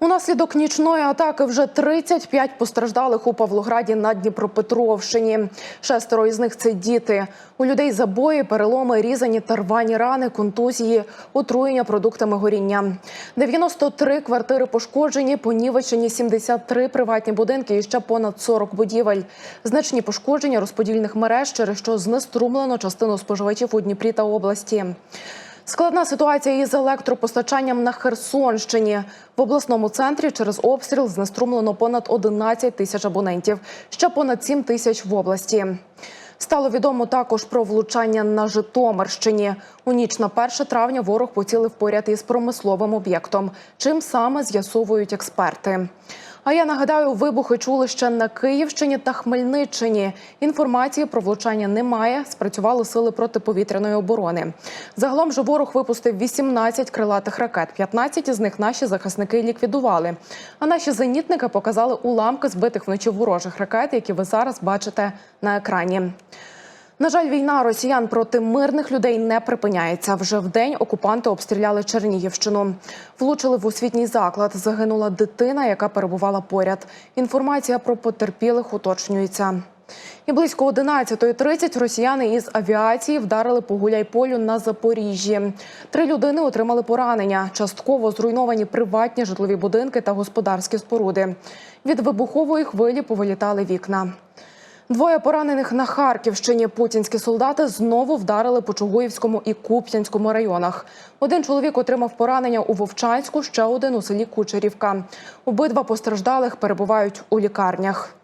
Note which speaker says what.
Speaker 1: Унаслідок нічної атаки вже 35 постраждалих у Павлограді на Дніпропетровщині. Шестеро із них це діти. У людей забої, переломи, різані та рвані рани, контузії, отруєння продуктами горіння. 93 квартири пошкоджені, понівечені 73 приватні будинки і ще понад 40 будівель. Значні пошкодження розподільних мереж, через що знеструмлено частину споживачів у Дніпрі та області. Складна ситуація із електропостачанням на Херсонщині. В обласному центрі через обстріл знеструмлено понад 11 тисяч абонентів, ще понад 7 тисяч в області. Стало відомо також про влучання на Житомирщині. У ніч на 1 травня ворог поцілив поряд із промисловим об'єктом. Чим саме з'ясовують експерти. А я нагадаю, вибухи чули ще на Київщині та Хмельниччині. Інформації про влучання немає. Спрацювали сили протиповітряної оборони. Загалом же ворог випустив 18 крилатих ракет. 15 із них наші захисники ліквідували. А наші зенітники показали уламки збитих вночі ворожих ракет, які ви зараз бачите на екрані. На жаль, війна росіян проти мирних людей не припиняється. Вже в день окупанти обстріляли Чернігівщину. Влучили в освітній заклад. Загинула дитина, яка перебувала поряд. Інформація про потерпілих уточнюється. І близько 11.30 росіяни із авіації вдарили по Гуляйполю на Запоріжжі. Три людини отримали поранення. Частково зруйновані приватні житлові будинки та господарські споруди. Від вибухової хвилі повилітали вікна. Двоє поранених на Харківщині. Путінські солдати знову вдарили по Чугуївському і Куп'янському районах. Один чоловік отримав поранення у Вовчанську, ще один у селі Кучерівка. Обидва постраждалих перебувають у лікарнях.